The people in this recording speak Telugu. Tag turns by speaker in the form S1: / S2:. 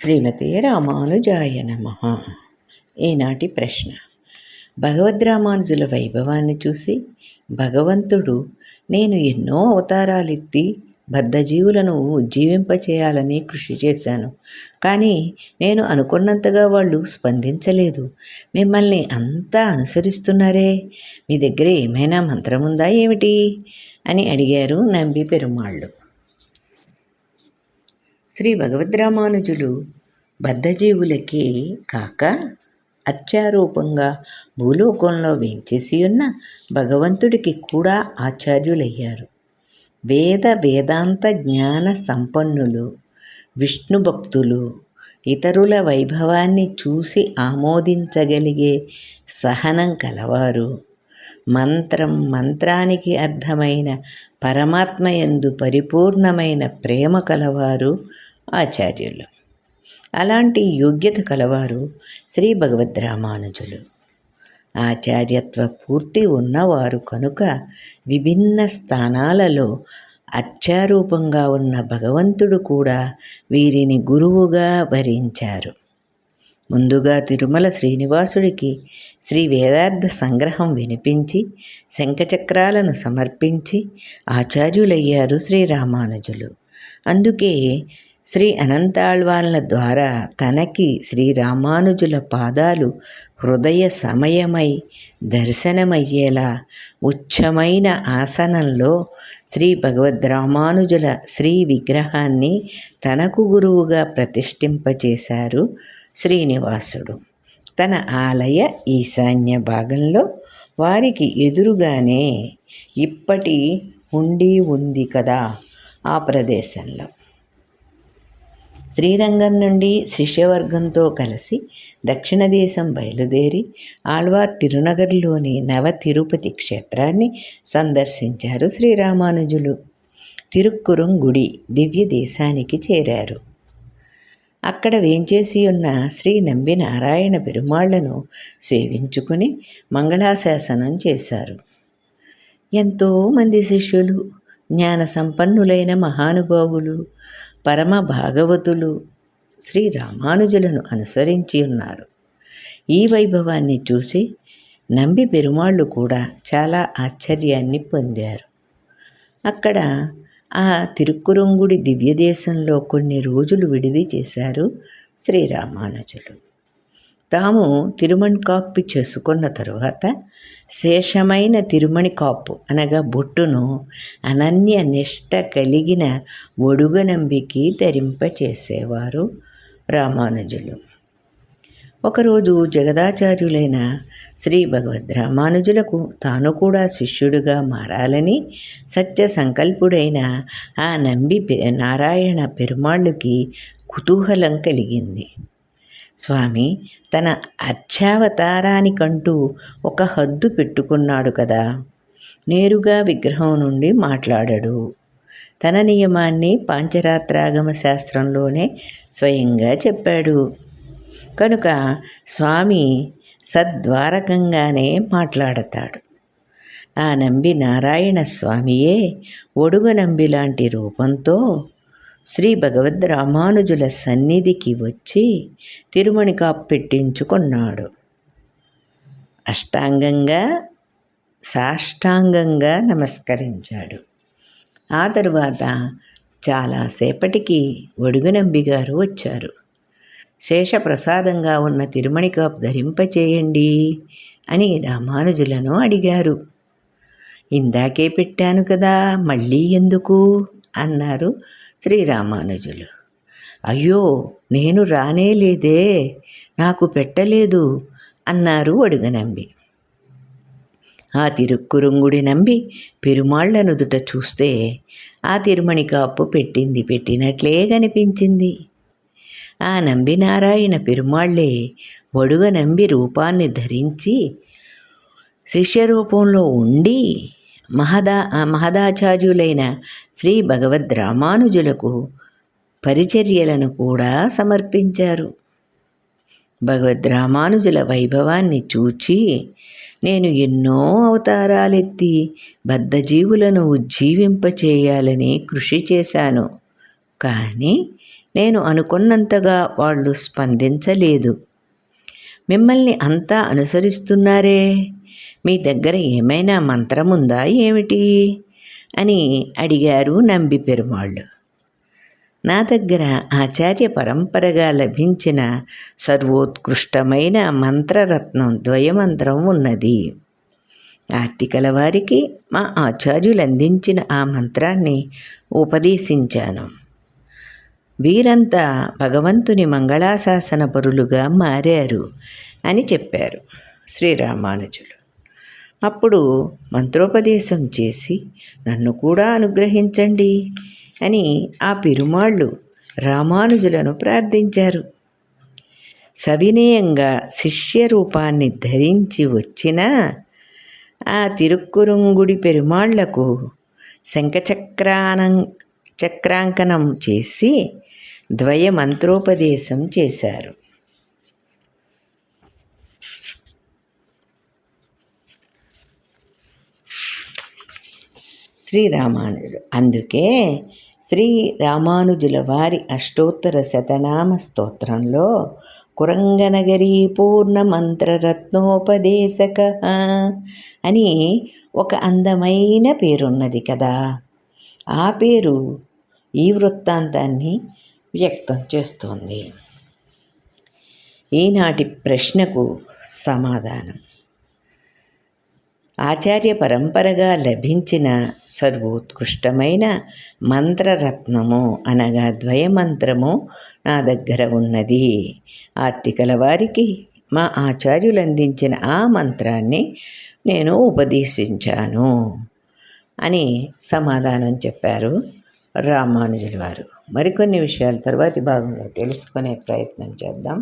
S1: శ్రీమతి రామానుజాయ నమ. ఈనాటి ప్రశ్న. భగవద్రామానుజుల వైభవాన్ని చూసి భగవంతుడు నేను ఎన్నో అవతారాలెత్తి బద్ధజీవులను ఉజ్జీవింపచేయాలని కృషి చేశాను. కానీ నేను అనుకున్నంతగా వాళ్ళు స్పందించలేదు. మిమ్మల్ని అంతా అనుసరిస్తున్నారే? మీ దగ్గర ఏమైనా మంత్రముందా ఏమిటి? అని అడిగారు నంబి పెరుమాళ్ళు. శ్రీ భగవద్రామానుజులు బద్ధజీవులకే కాక అత్యారూపంగా భూలోకంలో వేంచేసి ఉన్న భగవంతుడికి కూడా ఆచార్యులయ్యారు. వేద వేదాంత జ్ఞాన సంపన్నులు విష్ణు భక్తులు ఇతరుల వైభవాన్ని చూసి ఆమోదించగలిగే సహనం కలవారు. మంత్రం మంత్రానికి అర్థమైన పరమాత్మయందు పరిపూర్ణమైన ప్రేమ కలవారు ఆచార్యులు. అలాంటి యోగ్యత కలవారు శ్రీ భగవద్రామానుజులు ఆచార్యత్వ పూర్తి ఉన్నవారు కనుక విభిన్న స్థానాలలో అర్చారూపంగా ఉన్న భగవంతుడు కూడా వీరిని గురువుగా భరించారు ముందుగా తిరుమల శ్రీనివాసుడికి శ్రీ వేదార్థ సంగ్రహం వినిపించి శంఖచక్రాలను సమర్పించి ఆచార్యులయ్యారు శ్రీరామానుజులు అందుకే శ్రీ అనంతాళ్వాన్ల ద్వారా తనకి శ్రీరామానుజుల పాదాలు హృదయ సమయమై దర్శనమయ్యేలా ఉచ్చమైన ఆసనంలో శ్రీ భగవద్ రామానుజుల శ్రీ విగ్రహాన్ని తనకు గురువుగా ప్రతిష్ఠింపచేశారు శ్రీనివాసుడు. తన ఆలయ ఈశాన్య భాగంలో వారికి ఎదురుగానే ఇప్పటి ఉండి ఉంది కదా ఆ ప్రదేశంలో. శ్రీరంగం నుండి శిష్యవర్గంతో కలిసి దక్షిణ దేశం బయలుదేరి ఆళ్వార్ తిరునగర్లోని నవ తిరుపతి క్షేత్రాన్ని సందర్శించారు శ్రీరామానుజులు. తిరుక్కురం గుడి దివ్య దేశానికి చేరారు. అక్కడ వేంచేసి ఉన్న శ్రీ నంబి నారాయణ పెరుమాళ్ళను సేవించుకుని మంగళాశాసనం చేశారు. ఎంతోమంది శిష్యులు జ్ఞాన సంపన్నులైన మహానుభావులు పరమ భాగవతులు శ్రీ రామానుజులను అనుసరించి ఉన్నారు. ఈ వైభవాన్ని చూసి నంబి పెరుమాళ్ళు కూడా చాలా ఆశ్చర్యాన్ని పొందారు. అక్కడ ఆ తిరుక్కురంగుడి దివ్యదేశంలో కొన్ని రోజులు విడిది చేశారు శ్రీరామానుజులు తాము తిరుమణి కాప్పు చేసుకున్న తరువాత శేషమైన తిరుమణి కాపు అనగా బొట్టును అనన్య నిష్ట కలిగిన ఒడుగనంబికి ధరింపచేసేవారు రామానుజులు. ఒకరోజు జగదాచార్యులైన శ్రీ భగవద్ రామానుజులకు తాను కూడా శిష్యుడిగా మారాలని సత్య సంకల్పుడైన ఆ నంబి నారాయణ పెరుమాళ్ళుకి కుతూహలం కలిగింది. స్వామి తన అర్చావతారానికంటూ ఒక హద్దు పెట్టుకున్నాడు కదా. నేరుగా విగ్రహం నుండి మాట్లాడడు. తన నియమాన్ని పాంచరాత్రాగమ శాస్త్రంలోనే స్వయంగా చెప్పాడు. కనుక స్వామి సద్వారకంగానే మాట్లాడతాడు. ఆ నంబి నారాయణ స్వామియే ఒడుగు నంబి లాంటి రూపంతో శ్రీ భగవద్ రామానుజుల సన్నిధికి వచ్చి తిరుమణికా పెట్టించుకున్నాడు. అష్టాంగంగా సాష్టాంగంగా నమస్కరించాడు. ఆ తరువాత చాలాసేపటికి ఒడుగునంబి గారు వచ్చారు. శేషప్రసాదంగా ఉన్న తిరుమణికాపు ధరింపచేయండి అని రామానుజులను అడిగారు. ఇందాకే పెట్టాను కదా మళ్ళీ ఎందుకు? అన్నారు శ్రీరామానుజులు. అయ్యో నేను రానే లేదే నాకు పెట్టలేదు అన్నారు అడుగనంబి ఆ తిరుక్కురుంగుడి నంబి పెరుమాళ్ళ నుదుట చూస్తే ఆ తిరుమణి కాపు పెట్టింది పెట్టినట్లే కనిపించింది. ఆ నంబి నారాయణ పెరుమాళ్ళే వడుగ నంబి రూపాన్ని ధరించి శిష్య రూపంలో ఉండి మహదా మహదాచార్యులైన శ్రీ భగవద్ రామానుజులకు పరిచర్యలను కూడా సమర్పించారు. భగవద్ రామానుజుల వైభవాన్ని చూచి నేను ఎన్నో అవతారాలెత్తి బద్ధజీవులను ఉజ్జీవింపచేయాలని కృషి చేశాను. కానీ నేను అనుకున్నంతగా వాళ్ళు స్పందించలేదు. మిమ్మల్ని అంతా అనుసరిస్తున్నారే? మీ దగ్గర ఏమైనా మంత్రం ఉందా ఏమిటి? అని అడిగారు నంబి పెరుమాళ్ళు. నా దగ్గర ఆచార్య పరంపరగా లభించిన సర్వోత్కృష్టమైన మంత్రరత్నం ద్వయమంత్రం ఉన్నది. ఆర్తికల వారికి మా ఆచార్యులు అందించిన ఆ మంత్రాన్ని ఉపదేశించాను. వీరంతా భగవంతుని మంగళాశాసన పరులుగా మారారు అని చెప్పారు శ్రీరామానుజులు. అప్పుడు మంత్రోపదేశం చేసి నన్ను కూడా అనుగ్రహించండి అని ఆ పెరుమాళ్ళు రామానుజులను ప్రార్థించారు. సవినయంగా శిష్య రూపాన్ని ధరించి వచ్చిన ఆ తిరుక్కురుంగుడి పెరుమాళ్ళకు శంఖచక్రానం చక్రాంకనం చేసి ద్వయ మంత్రోపదేశం చేశారు. శ్రీరామానుజుడు అందుకే శ్రీ రామానుజుల వారి అష్టోత్తర శతనామ స్తోత్రంలో కురంగనగరీ పూర్ణ మంత్రరత్నోపదేశక అని ఒక అందమైన పేరున్నది కదా. ఆ పేరు ఈ వృత్తాంతాన్ని వ్యక్తం చేస్తోంది. ఈనాటి ప్రశ్నకు సమాధానం. ఆచార్య పరంపరగా లభించిన సర్వోత్కృష్టమైన మంత్రరత్నము అనగా ద్వయమంత్రము నా దగ్గర ఉన్నది. ఆర్తికల వారికి మా ఆచార్యులు అందించిన ఆ మంత్రాన్ని నేను ఉపదేశించాను అని సమాధానం చెప్పారు రామానుజుల వారు మరికొన్ని విషయాలు తర్వాతి భాగంలో తెలుసుకునే ప్రయత్నం చేద్దాం.